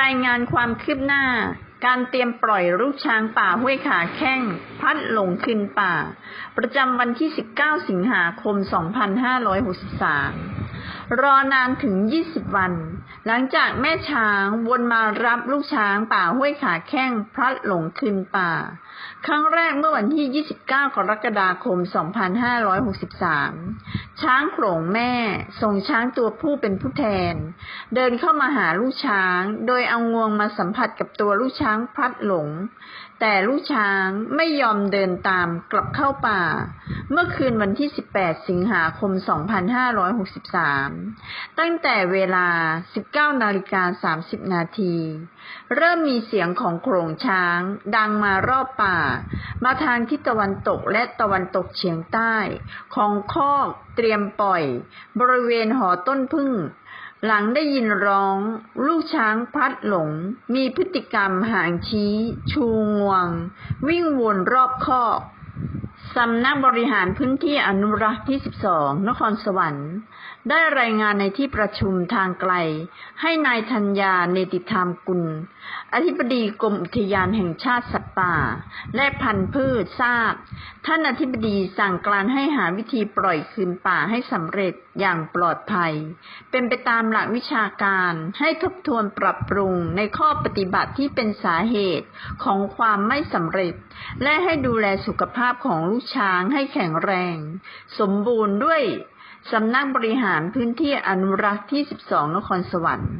รายงานความคืบหน้า การเตรียมปล่อยลูกช้างป่าห้วยขาแข้ง พัดหลงคืนป่า ประจำวันที่ 19 สิงหาคม 2563 รอนานถึง20วัน หลังจากแม่ช้างวนมารับลูกช้างป่าห้วยขาแข้งพลัดหลงคืนป่า ครั้งแรกเมื่อวันที่ 29 กรกฎาคม 2563 ช้างโขลงแม่ส่งช้างตัวผู้เป็นผู้แทน เดินเข้ามาหาลูกช้าง โดยเอางวงมาสัมผัสกับตัวลูกช้างพลัดหลง แต่ลูกช้างไม่ยอมเดินตามกลับเข้าป่า เมื่อคืนวันที่ 18 สิงหาคม 2563ตั้งแต่เวลา 19นาฬิกา30 นาที เริ่มมีเสียงของโขลงช้าง ดังมารอบป่า มาทางทิศตะวันตกและตะวันตกเฉียงใต้ ของคอกเตรียมปล่อย บริเวณหอต้นพึ่ง หลังได้ยินร้อง ลูกช้างพลัดหลง มีพฤติกรรมหางชี้ ชูงวง วิ่งวนรอบคอกสำนักบริหารพื้นที่อนุรักษ์ที่ 12 นครสวรรค์ ได้รายงานในที่ประชุมทางไกล ให้นายธัญญาเนติธรรมกุล อธิบดีกรมอุทยานแห่งชาติสัตว์ป่า และพันธุ์พืชทราบ ท่านอธิบดีสั่งการให้หาวิธีปล่อยคืนป่าให้สำเร็จอย่างปลอดภัย เป็นไปตามหลักวิชาการให้ทบทวนปรับปรุงในข้อปฏิบัติที่เป็นสาเหตุของความไม่สำเร็จ และให้ดูแลสุขภาพของลูกช้างให้แข็งแรง สมบูรณ์ด้วย สำนักบริหารพื้นที่อนุรักษ์ที่ 12 นครสวรรค์